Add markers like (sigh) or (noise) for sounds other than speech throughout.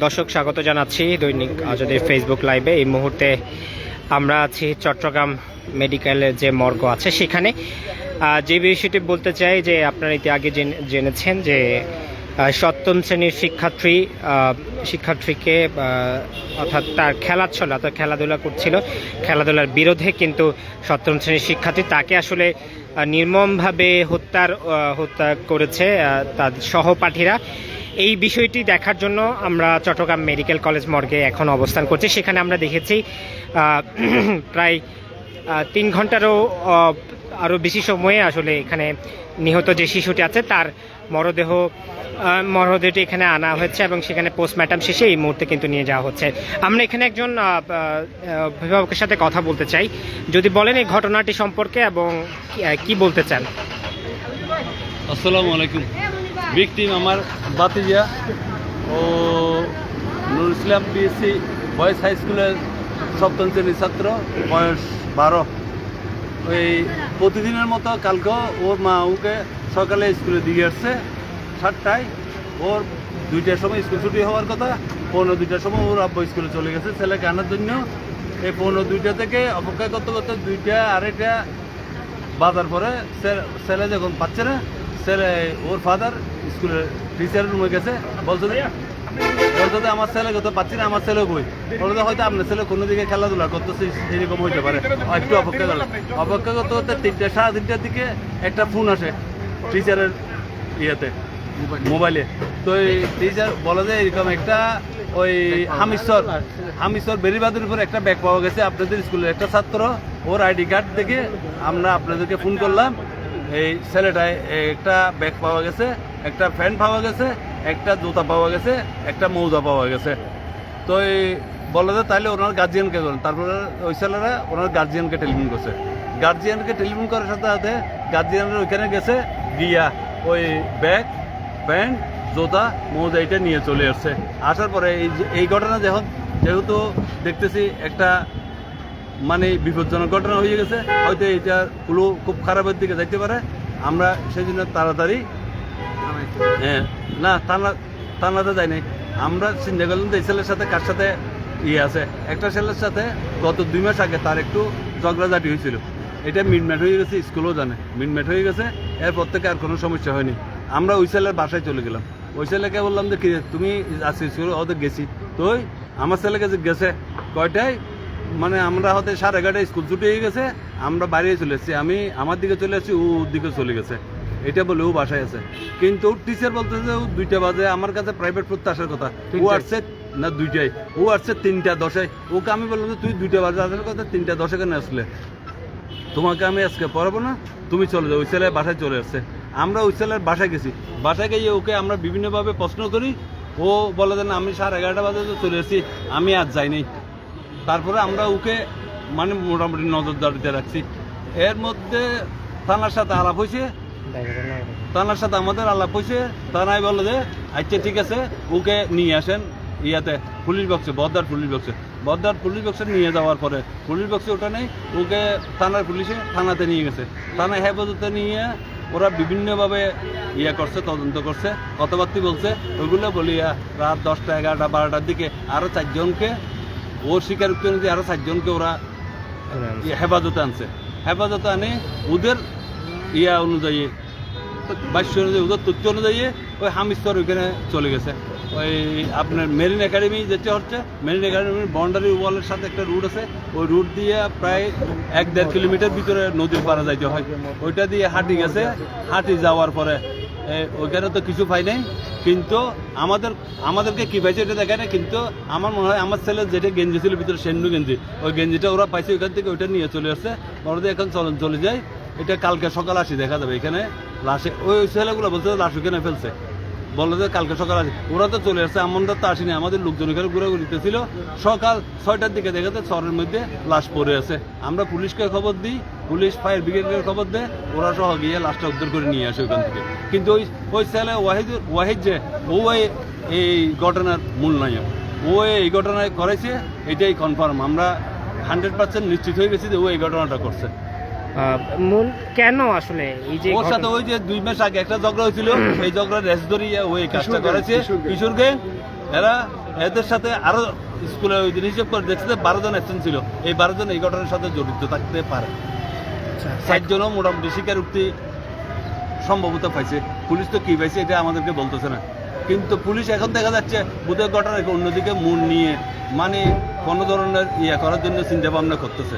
দর্শক, স্বাগত জানাচ্ছি দৈনিক আজাদের ফেসবুক লাইভে এই মুহূর্তে আমরা আছি চট্টগ্রাম মেডিকেলের যে মর্গ আছে সেখানে। যে বিষয়টি বলতে চাই যে আপনারা ইতি আগে জেনে- জেনেছেন যে সপ্তম শ্রেণির শিক্ষার্থী শিক্ষার্থীকে অর্থাৎ তার খেলাচ্ছল অর্থাৎ খেলাধুলা করছিল। খেলাধুলার বিরোধে কিন্তু সপ্তম শ্রেণির শিক্ষার্থী তাকে আসলে নির্মমভাবে হত্যার হত্যা করেছে তার সহপাঠীরা। এই বিষয়টি দেখার জন্য আমরা চট্টগ্রাম মেডিকেল কলেজ মর্গে এখন অবস্থান করছি। সেখানে আমরা দেখেছি (clears throat) প্রায় তিন ঘন্টারও আরও বেশি সময়ে আসলে এখানে নিহত যে শিশুটি আছে তার মরদেহ মরদেহটি এখানে আনা হয়েছে এবং সেখানে পোস্টমর্টম শেষে এই মুহূর্তে কিন্তু নিয়ে যাওয়া হচ্ছে। আমরা এখানে একজন অভিভাবকের সাথে কথা বলতে চাই। যদি বলেন এই ঘটনাটি সম্পর্কে এবং কি বলতে চান? আসসালামু আলাইকুম। ভিকটিম আমার বাতিজা ও Nur Islam BSC boys high স্কুলের সপ্তম শ্রেণির ছাত্র, বয়স বারো। ওই প্রতিদিনের মতো কালকেও ওর মা ওকে সকালে স্কুলে দিয়ে আসছে, সাতটায়। ওর দুইটার সময় স্কুল ছুটি হওয়ার কথা, পৌনে দুইটার সময় ওর আব্বা স্কুলে চলে গেছে ছেলেকে আনার জন্য। এই পৌনে দুইটা থেকে অপেক্ষা করতে করতে দুইটা, আড়াইটা বাজার পরে ছেলে যখন পাচ্ছে না, ছেলে ওর ফাদার স্কুলের টিচার রুমে গেছে। বলছে যে বলছে আমার ছেলেকে তো পাচ্ছি না আমার ছেলে বই বলছে যে হয়তো আপনার ছেলে কোনো দিকে খেলাধুলা করতেছে, এরকম হইতে পারে। একটু অপেক্ষা করলাম অপেক্ষা করতে করতে তিনটে, সাড়ে তিনটার দিকে একটা ফোন আসে টিচারের ইয়েতে মোবাইলে তো এই টিচার বলে যে এরকম একটা ওই হামিশ্বর হামিশ্বর বেরিবাদের উপর একটা ব্যাগ পাওয়া গেছে। আপনাদের স্কুলের একটা ছাত্র, ওর আইডি কার্ড থেকে আমরা আপনাদেরকে ফোন করলাম। এই ছেলেটায় একটা ব্যাগ পাওয়া গেছে, একটা ফ্যান পাওয়া গেছে, একটা জুতা পাওয়া গেছে, একটা মৌজা পাওয়া গেছে। তো এই বলে যে তাহলে ওনার গার্জিয়ানকে করেন। তারপরে ওই ছেলেরা ওনার গার্জিয়ানকে টেলিফোন করছে। গার্জিয়ানকে টেলিফোন করার সাথে সাথে গার্জিয়ানরা ওইখানে গেছে, গিয়া ওই ব্যাগ, প্যান্ট, জোতা, মৌজা এটা নিয়ে চলে আসছে। আসার পরে এই এই ঘটনা যখন যেহেতু দেখতেছি একটা মানে বিপজ্জনক ঘটনা হয়ে গেছে। হয়তো এটা পুরো খুব খারাপের দিকে যাইতে পারে। আমরা সেই জন্য তাড়াতাড়ি হ্যাঁ না টানা টানাতে যাই নাই আমরা চিন্তা করলাম যে এই ছেলের সাথে কার সাথে ইয়ে আছে? একটা ছেলের সাথে গত দুই মাস আগে তার একটু ঝগড়াঝাটি হয়েছিল। এটা মিটম্যাট হয়ে গেছে, স্কুলও জানে। মিটম্যাট হয়ে গেছে, এরপর থেকে আর কোনো সমস্যা হয়নি। আমরা ওই ছেলের বাসায় চলে গেলাম। ওই ছেলেকে বললাম যে কি তুমি স্কুল ওদের গেছি। তো আমার ছেলেকে যে গেছে, কয়টায়? মানে আমরা হতে সাড়ে এগারোটায় স্কুল ছুটি হয়ে গেছে আমরা বাইরে চলে এসেছি। আমি আমার দিকে চলে এসেছি ও ওর দিকে চলে গেছে। এটা বলে ও বাসায় আছে। কিন্তু টিচার বলতেছে যে ও দুইটা বাজে আমার কাছে প্রাইভেট পড়তে আসার কথা। ও আসছে না দুইটাই ও আসছে তিনটা দশে। ওকে আমি বললাম যে তুই দুইটা বাজে আসার কথা তিনটা দশে কেন আসলে? তোমাকে আমি আজকে পড়াবো না তুমি চলে যাও ওই ছেলে বাসায় চলে আসছে। আমরা ওই ছেলের বাসায় গেছি। বাসায় গিয়ে ওকে আমরা বিভিন্নভাবে প্রশ্ন করি। ও বলে যে না আমি সাড়ে এগারোটা বাজে তো চলে এসেছি আমি আজ যাইনি তারপরে আমরা ওকে মানে মোটামুটি নজরদারিতে রাখছি। এর মধ্যে থানার সাথে আলাপ হয়েছে। থানার সাথে আমাদের আলাপ হয়েছে। থানায় বলে যে আচ্ছা ঠিক আছে, ওকে নিয়ে আসেন ইয়াতে পুলিশ বক্সে বদ্দার পুলিশ বক্সে বদ্দার পুলিশ বক্সে নিয়ে যাওয়ার পরে পুলিশ বক্সে ওটা নেই, ওকে থানার পুলিশে থানাতে নিয়ে গেছে। থানায় হেফাজতে নিয়ে ওরা বিভিন্নভাবে ইয়ে করছে, তদন্ত করছে, কথাবার্তি বলছে। ওইগুলো বলিয়া রাত দশটা, এগারোটা, বারোটার দিকে আরও চারজনকে ওর স্বীকারোক্তি অনুযায়ী আরও চারজনকে ওরা ইয়ে হেফাজতে আনছে। হেফাজতে আনে ওদের ইয়া অনুযায়ী বাস্য অনুযায়ী ওদের তথ্য অনুযায়ী ওই হামিস্তর ওইখানে চলে গেছে। ওই আপনার মেরিন একাডেমি যেটা হচ্ছে মেরিন একাডেমির বাউন্ডারি ওয়ালের সাথে একটা রুট আছে। ওই রুট দিয়ে প্রায় এক দেড় কিলোমিটার ভিতরে নদীর পাড়া যাইতে হয়। ওইটা দিয়ে হাঁটি গেছে। হাঁটি যাওয়ার পরে ওইখানে তো কিছু পাই নাই। কিন্তু আমাদের আমাদেরকে কি পাইছে এটা দেখে না কিন্তু আমার মনে হয় আমার ছেলে যেটা গেঞ্জি ছিল ভিতরে সেন্ডু গেঞ্জি, ওই গেঞ্জিটা ওরা পাইছে ওইখান থেকে ওইটা নিয়ে চলে আসছে। ওরা এখন চলন চলে যায়। এটা কালকে সকাল আসি, দেখা যাবে এখানে। লাশে ওই ছেলেগুলো বলছে লাশ ওখানে ফেলছে। বলল যে কালকে সকাল আসি। ওরা তো চলে আসছে আমরা তো আসিনি। আমাদের লোকজন এখানে ঘুরাঘুরিতে ছিল। সকাল ছয়টার দিকে দেখে যায় শহরের মধ্যে লাশ পড়ে আছে। আমরা পুলিশকে খবর দিই। পুলিশ ফায়ার ব্রিগেডের খবর দেয় ওরা সহ গিয়ে লাশটা উদ্ধার করে নিয়ে আসে ওখান থেকে। কিন্তু ওই ওই ছেলে ওয়াহিদ ওয়াহিদ যে ও এই- ঘটনার মূল নায়ক। ও এই ঘটনায় করেছে এটাই কনফার্ম আমরা হান্ড্রেড পার্সেন্ট নিশ্চিত হয়ে গেছি যে ও এই ঘটনাটা করছে। মূল কেন আসলে এই যে ওর সাথে ওই যে দুই মাস আগে একটা ঝগড়া হয়েছিল এই ঝগড়া রেস ধরিয়ে ওই কাজটা করেছে। কিশোর গ্যাং। কিশোর গ্যাং এরা এদের সাথে আরও স্কুলে ওই দিন হিসেব করে দেখছে যে বারো জন অ্যাবসেন্ট ছিল। এই বারো জন এই ঘটনার সাথে জড়িত থাকতে পারে। আচ্ছা, ষাট জনও মোটামুটি স্বীকারোক্তি সম্ভবত পাইছে। পুলিশ তো কি পাইছে এটা আমাদেরকে বলতেছে না। কিন্তু পুলিশ এখন দেখা যাচ্ছে বুধের ঘটনাকে অন্যদিকে মন নিয়ে মানে কোনো ধরনের ইয়ে করার জন্য চিন্তা ভাবনা করতেছে।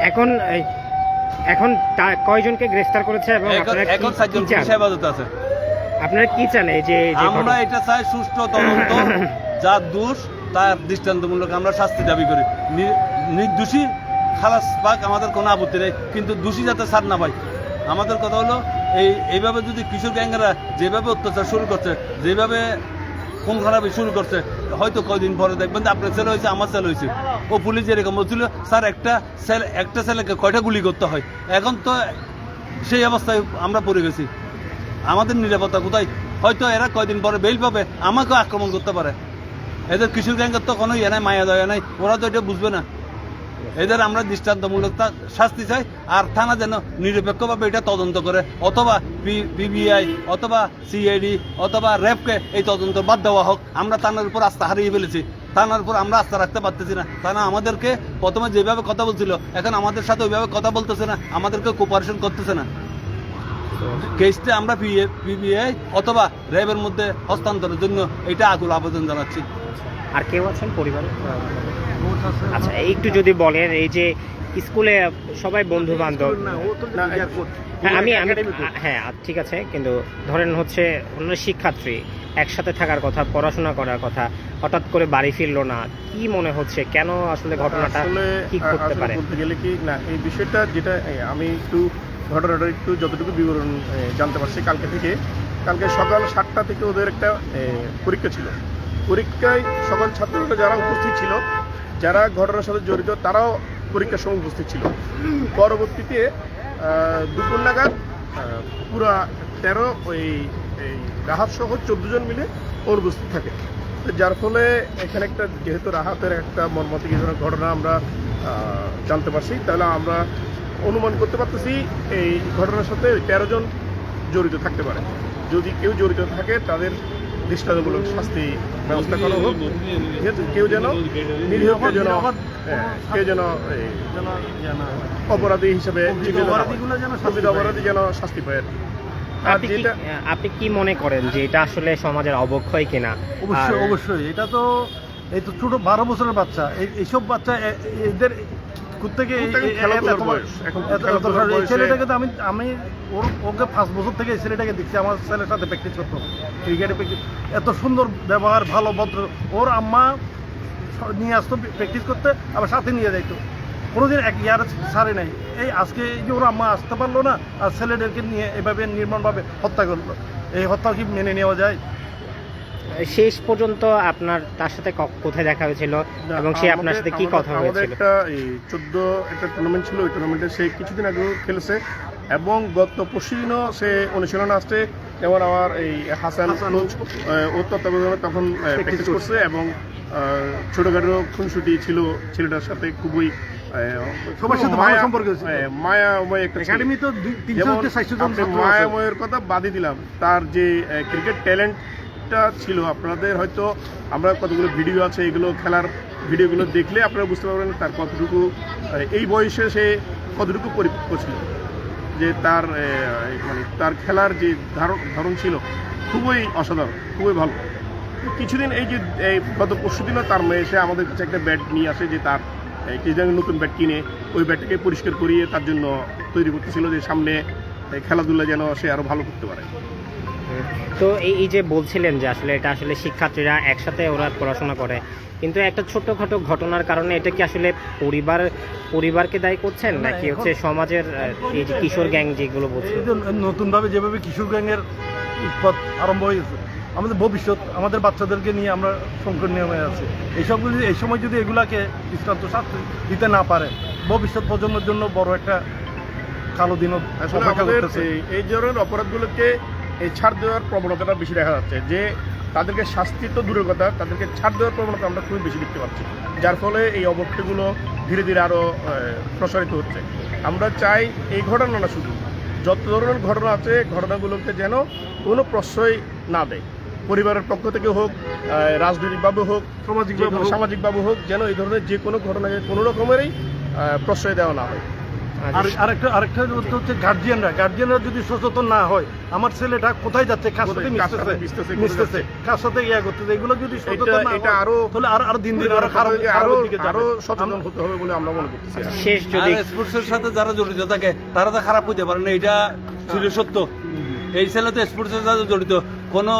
এখন এই- এখন তা- কয়জনকে গ্রেফতার করেছে এবং এখন চারজন পুলিশ হেফাজতে আছে। আপনারা কি চান এই যে আমরা এটা চাই সুষ্ঠু তদন্ত (laughs) যার দোষ তার দৃষ্টান্তমূলক আমরা শাস্তি দাবি করি। নির্দোষী খালাস পাক আমাদের কোনো আপত্তি নেই। কিন্তু দোষী যাতে ছাড় না পায়। আমাদের কথা হলো, এই, এইভাবে যদি কিশোর গ্যাংরা যেভাবে অত্যাচার শুরু করছে, যেভাবে খুন খারাপি শুরু করছে, হয়তো কয়দিন পরে দেখবেন যে আপনার ছেলে হয়েছে, আমার ছেলে হয়েছে। ও পুলিশ এরকম বলছিল, স্যার, একটা ছেলে, একটা ছেলেকে কয়টা গুলি করতে হয়? এখন তো সেই অবস্থায় আমরা পড়ে গেছি। আমাদের নিরাপত্তা কোথায়? হয়তো এরা কয়দিন পরে বেল পাবে, আমাকেও আক্রমণ করতে পারে। এদের কিশোর গ্যাংয়ের তো কোনো ইয়ে নাই, মায়া দয়া নাই, ওরা তো এটা বুঝবে না। এদের আমরা দৃষ্টান্তমূলক শাস্তি চাই, আর থানা যেন নিরপেক্ষভাবে এটা তদন্ত করে, অথবা পিবিআই অথবা সিআইডি অথবা র্যাবকে এই তদন্ত বাদ দেওয়া হোক। আমরা থানার উপর আস্থা হারিয়ে ফেলেছি। থানার উপর আমরা আস্থা রাখতে পারতেছি না। থানা আমাদেরকে প্রথমে যেভাবে কথা বলছিল, এখন আমাদের সাথে ওইভাবে কথা বলতেছে না, আমাদেরকে কোপারেশন করতেছে না। কেসটা আমরা পিবিআই অথবা র্যাবের মধ্যে হস্তান্তরের জন্য এটা আকুল আবেদন জানাচ্ছি। আর কেউ আছেন পরিবারে? আচ্ছা একটু যদি বলেন এই যে স্কুলে সবাই বন্ধু বান্ধব হ্যাঁ আমি আমি হ্যাঁ ঠিক আছে কিন্তু ধরেন হচ্ছে অন্য শিক্ষার্থী একসাথে থাকার কথা পড়াশোনা করার কথা হঠাৎ করে বাড়ি ফিরলো না কি মনে হচ্ছে? কেন আসলে ঘটনাটা কি করতে পারে? বলতে গেলে কি না এই বিষয়টা যেটা আমি একটু ঘটনাটা একটু যতটুকু বিবরণ জানতে পারছি কালকে থেকে কালকে সকাল সাতটা থেকে ওদের একটা পরীক্ষা ছিল। পরীক্ষায় সকল ছাত্ররা যারা উপস্থিত ছিল যারা ঘটনার সাথে জড়িত, তারাও পরীক্ষার সময় উপস্থিত ছিল। পরবর্তীতে দুপুর নাগাদ পুরা তেরো ওই, এই রাহাত সহ চোদ্দ জন মিলে অনুপস্থিত থাকে। তো যার ফলে এখানে একটা, যেহেতু রাহাতের একটা মর্মান্তিক ঘটনা আমরা জানতে পারছি, তাহলে আমরা অনুমান করতে পারতেছি, এই ঘটনার সাথে তেরো জন জড়িত থাকতে পারে। যদি কেউ জড়িত থাকে, তাদের দৃষ্টান্তমূলক শাস্তি ব্যবস্থা করা হোক। যেহেতু কেউ যেন নিরীহ কেউ যেন হ্যাঁ, কেউ যেন অপরাধী হিসেবে প্রকৃত অপরাধী যেন শাস্তি পায়। আর কি। আপনি কি যেটা আপনি কি মনে করেন যে এটা আসলে সমাজের অবক্ষয় কিনা? অবশ্যই অবশ্যই। এটা তো এই তো ছোট বারো বছরের বাচ্চা। এই এইসব বাচ্চা এদের কোথেকে এই- ছেলেটাকে তো আমি আমি ওর ওকে পাঁচ বছর থেকে এই ছেলেটাকে দেখছি আমার ছেলের সাথে প্র্যাকটিস করতো। ক্রিকেটে প্র্যাকটিস এত সুন্দর ব্যবহার ভালো ভদ্র। ওর আম্মা নিয়ে আসতো প্র্যাকটিস করতে আবার সাথে নিয়ে যাইতো। কোনোদিন এক ইয়ার সারে নাই। এই আজকে এই যে ওর আম্মা আসতে পারল না আর ছেলেদেরকে নিয়ে এভাবে নির্মমভাবে হত্যা করল। এই হত্যা কি মেনে নেওয়া যায়? শেষ পর্যন্ত আপনার তার সাথে কোথায় দেখা হয়েছিল এবং সে আপনার আমাদের- সাথে কি কথা আমাদের হয়েছিল? একটা এই চোদ্দ একটা টুর্নামেন্ট ছিল ওই টুর্নামেন্টে সে কিছুদিন আগেও খেলেছে এবং গত পরশুদিনও সে অনুশীলন আসছে। যেমন আমার এই হাসান ও তত্ত্বাবধানে তখন প্র্যাকটিস করছে। এবং আহ, ছোটখাটো খুনসুটি ছিল ছেলেটার সাথে খুবই আহ, সবার সাথে মায়া- সম্পর্ক মায়াময় একটা একাডেমি তো। মায়াময়ের কথা বাদই দিলাম তার যে ক্রিকেট ট্যালেন্টটা ছিল। আপনাদের হয়তো আমরা কতগুলো ভিডিও আছে, এগুলো খেলার ভিডিওগুলো দেখলে আপনারা বুঝতে পারবেন তার কতটুকু এই বয়সে সে কতটুকু পরিপক্ক ছিল। যে তার মানে তার খেলার যে ধারণ, ধরন ছিল খুবই অসাধারণ, খুবই ভালো। কিছুদিন এই যে, এই গত পরশু দিনও তার মেয়ে এসে আমাদের কাছে একটা ব্যাট নিয়ে আসে যে তার কিছুদিন নতুন ব্যাট কিনে, ওই ব্যাটটাকে পরিষ্কার করিয়ে তার জন্য তৈরি করতেছিল যে সামনে খেলাধুলা যেন সে আরও ভালো করতে পারে। তো এই এই যে বলছিলেন যে আসলে এটা আসলে শিক্ষার্থীরা একসাথে ওরা পড়াশোনা করে কিন্তু একটা ছোটখাটো ঘটনার কারণে এটা কি আসলে পরিবার পরিবারকে দায়ী করছেন? না, নাকি হচ্ছে সমাজের এই যে কিশোর গ্যাং যেগুলো বলছেন? নতুনভাবে যেভাবে কিশোর গ্যাংয়ের উৎপাত আরম্ভ হয়েছে আমাদের ভবিষ্যৎ আমাদের বাচ্চাদেরকে নিয়ে আমরা সংকট নিয়মে আছি। এইসবগুলি এই সময় যদি এগুলাকে দৃষ্টান্ত শাস্তি দিতে না পারে ভবিষ্যৎ প্রজন্মের জন্য বড় একটা কালো এই- এই ধরনের অপরাধগুলোকে এই ছাড় দেওয়ার প্রবণতাটা বেশি দেখা যাচ্ছে। যে তাদেরকে শাস্তি তো দূরের কথা তাদেরকে ছাড় দেওয়ার প্রবণতা আমরা খুবই বেশি দেখতে পাচ্ছি। যার ফলে এই অবক্ষয়গুলো ধীরে ধীরে আরও প্রসারিত হচ্ছে। আমরা চাই এই ঘটনা না শুধু যত ধরনের ঘটনা আছে ঘটনাগুলোকে যেন কোনো প্রশ্রয় না দেয়। পরিবারের পক্ষ থেকে হোক রাজনৈতিকভাবে হোক সামাজিকভাবে। সামাজিকভাবে হোক যেন এই ধরনের যে কোনো ঘটনাকে কোনো রকমেরই প্রশ্রয় দেওয়া না হয়। আর। আরেকটা আরেকটা হচ্ছে হচ্ছে গার্জিয়ানরা গার্জিয়ানরা যদি সচেতন না হয় আমার ছেলেটা কোথায় যাচ্ছে কার সাথে কোথায়- কার সাথে মিশতেছে? মিশতেছে, মিশতেছে কার সাথে ইয়া করতেছে? এগুলো যদি সচেতন না এটা আরো- তাহলে আর আর দিন দিন আরও খারাপ আরও খারাপের দিকে যাবে। আরও সচেতন হতে হবে বলে আমরা মনে করতেছি। শেষ যদি স্পোর্টসের সাথে যারা জড়িত থাকে তারা তো খারাপ হতে পারে না এটা ছিল সত্য। এই ছেলে তো স্পোর্টসের সাথে জড়িত কোনো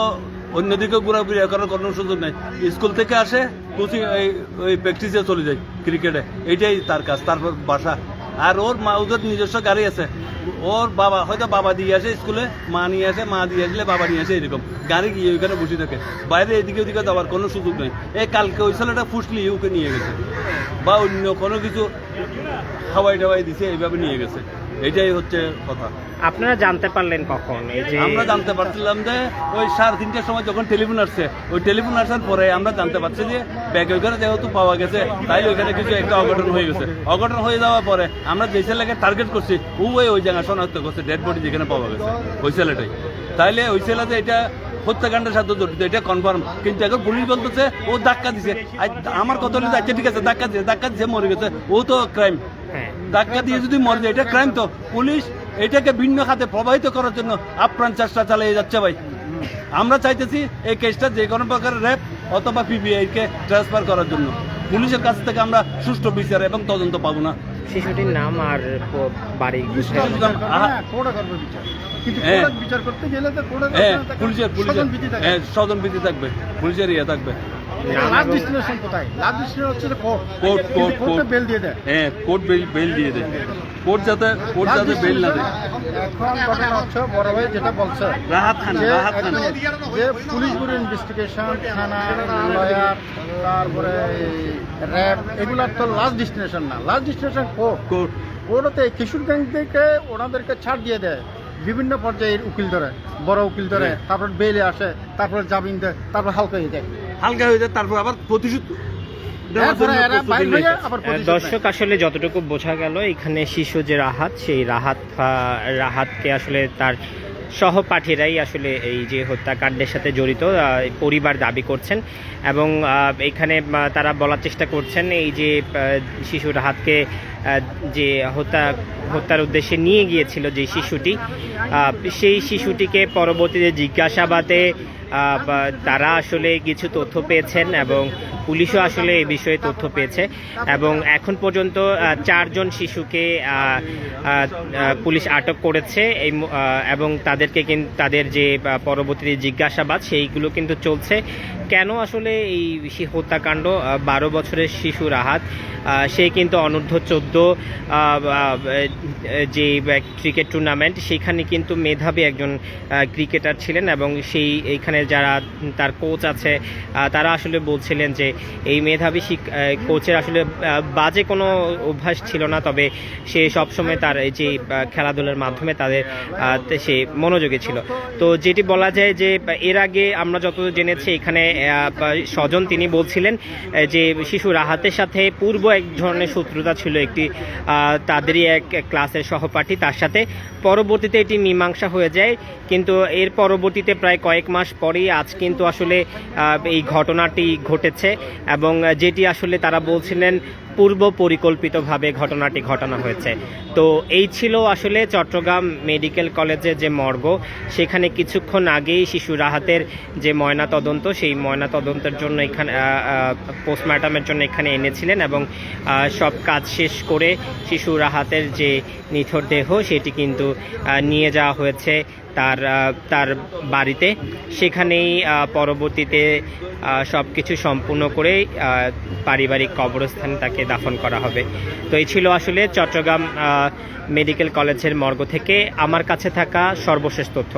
অন্যদিকে ঘোরাঘুরি করার কোনো সুযোগ নেই। স্কুল থেকে আসে কোচিং এই ওই প্র্যাকটিসে চলে যায় ক্রিকেটে এইটাই তার কাজ তারপর বাসা। আর ওর মা, ওদের নিজস্ব গাড়ি আছে। ওর বাবা, হয়তো বাবা দিয়ে আসে স্কুলে, মা নিয়ে আসে, মা দিয়ে আসলে বাবা নিয়ে আসে এরকম। গাড়ি গিয়ে ওইখানে বসে থাকে। বাইরে এদিকে ওদিকে যাওয়ার কোনো সুযোগ নেই। এই কালকে ওই ছেলেটা ফুসলি ওকে নিয়ে গেছে। বা অন্য কোনো কিছু খাওয়াই টাওয়াই দিছে, এইভাবে নিয়ে গেছে। এটাই হচ্ছে কথা। আপনারা জানতে পারলেন কখন? এই যে আমরা জানতে পারছিলাম যে ওই সাড়ে তিনটার সময় যখন টেলিফোন আসছে ওই টেলিফোন আসার পরে আমরা জানতে পারছি যে ব্যাগ ওইখানে যেহেতু পাওয়া গেছে তাই ওইখানে কিছু একটা অঘটন হয়ে গেছে। অঘটন হয়ে যাওয়ার পরে আমরা যে ছেলেকে টার্গেট করছি ও ওই ওই জায়গা শনাক্ত করছে ডেড বডি যেখানে পাওয়া গেছে ওই ছেলেটাই। তাইলে ওই ছেলেতে এটা হত্যাকাণ্ডের সাথে জড়িত এটা কনফার্ম কিন্তু এখন পুলিশ বলতেছে ও ধাক্কা দিছে। আমার কথা হলে আচ্ছা ঠিক আছে ধাক্কা দিছে ধাক্কা দিছে মরে গেছে। ও তো ক্রাইম ধাক্কা দিয়ে যদি মরে যায় এটা ক্রাইম তো। পুলিশ এটাকে ভিন্ন খাতে প্রবাহিত করার জন্য আপ্রাণ চেষ্টা চালিয়ে যাচ্ছে ভাই। আমরা চাইতেছি এই কেসটা যে কোনো প্রকার র্যাব অথবা পিবিআই কে ট্রান্সফার করার জন্য। পুলিশের কাছ থেকে আমরা সুষ্ঠু বিচার এবং তদন্ত পাবো না। শিশুটির নাম আর বাড়ি হ্যাঁ, বিচার। কিন্তু। বিচার করতে গেলে তো হ্যাঁ পুলিশের পুলিশের। স্বজন বিধি হ্যাঁ স্বজন বিধি থাকবে। পুলিশের ইয়ে থাকবে। লাস্ট ডেস্টিনেশন কোথায়? লাস্ট ডেস্টিনেশন হচ্ছে court court court court bail দিয়ে দেয়। হ্যাঁ কোর্ট বেল বেল দিয়ে দেয়। কোর্ট যাতে কোর্ট যাতে বেল না দেয়। এখন ঘটনা হচ্ছে বড় ভাই যেটা বলছে রাহাত খান যে রাহাত খান। যে পুলিশগুলো ইনভেস্টিগেশন থানা লয়ার তারপরে র্যাব এগুলার তো লাস্ট ডেস্টিনেশন না। লাস্ট ডেস্টিনেশন কোর্ট কোর্ট কোর্টতে কিশোরগঞ্জ থেকে ওনাদেরকে ছাড় দিয়ে দেয়। বিভিন্ন পর্যায়ের উকিল ধরে বড় উকিল ধরে। তারপর বেলে আসে তারপর জামিন দেয় তারপর হালকা হয়ে যায় হালকা হয়ে যায় তারপর আবার প্রতিশোধ। দর্শক আসলে যতটুকু বোঝা গেল এখানে শিশু যে রাহাত সেই রাহাত রাহাতকে আসলে তার সহপাঠীরাই আসলে এই যে হত্যাকাণ্ডের সাথে জড়িত পরিবার দাবি করছেন এবং এখানে তারা বলার চেষ্টা করছেন এই যে শিশু রাহাতকে যে হত্যা হত্যার উদ্দেশ্যে নিয়ে গিয়েছিল যে শিশুটি সেই শিশুটিকে পরবর্তীতে জিজ্ঞাসাবাদে তারা আসলে কিছু তথ্য পেয়েছেন এবং পুলিশও আসলে এই বিষয়ে তথ্য পেয়েছে এবং এখন পর্যন্ত চারজন শিশুকে পুলিশ আটক করেছে। এই এবং তাদেরকে কিন্তু তাদের যে পরবর্তীতে জিজ্ঞাসাবাদ সেইগুলো কিন্তু চলছে। কেন আসলে এই হত্যাকাণ্ড বারো বছরের শিশু রাহাত আহ, সে কিন্তু অনূর্ধ্ব চোদ্দ যে ক্রিকেট টুর্নামেন্ট সেখানে কিন্তু মেধাবী একজন ক্রিকেটার ছিলেন এবং সেই, এইখানে যারা তার কোচ আছে তারা আসলে বলছিলেন যে, এই মেধাবী কোচের আসলে বাজে কোনো অভ্যাস ছিল না, তবে সে সবসময় তার এই যে খেলাধুলার মাধ্যমে তাদের সে মনোযোগী ছিল। তো যেটি বলা যায় যে, এর আগে আমরা যত জেনেছি, এখানে স্বজন তিনি বলছিলেন যে, শিশু রাহাতের সাথে পূর্ব এক ধরনের শত্রুতা ছিল একটি আহ, তাদেরই এক ক্লাসের সহপাঠী তার সাথে পরবর্তীতে এটি মীমাংসা হয়ে যায়। কিন্তু এর পরবর্তীতে প্রায় কয়েক মাস পরেই আজ কিন্তু আসলে এই ঘটনাটি ঘটেছে এবং যেটি আসলে তারা বলছিলেন পূর্ব পরিকল্পিতভাবে ঘটনাটি ঘটানো হয়েছে। তো এই ছিল আসলে চট্টগ্রাম মেডিকেল কলেজে যে মর্গ, সেখানে কিছুক্ষণ আগেই শিশু রাহাতের যে ময়না তদন্ত সেই ময়না তদন্তের জন্য এখানে পোস্টমর্টমের জন্য এখানে এনেছিলেন এবং সব কাজ শেষ করে শিশু রাহাতের যে নিথর দেহ, সেটি কিন্তু নিয়ে যাওয়া হয়েছে। তার তার বাড়িতে। সেখানেই পরবর্তীতে সব কিছু সম্পূর্ণ করেই পারিবারিক কবরস্থানে তাকে দাফন করা হবে। তো এই ছিল আসলে চট্টগ্রাম মেডিকেল কলেজের মর্গ থেকে আমার কাছে থাকা সর্বশেষ তথ্য।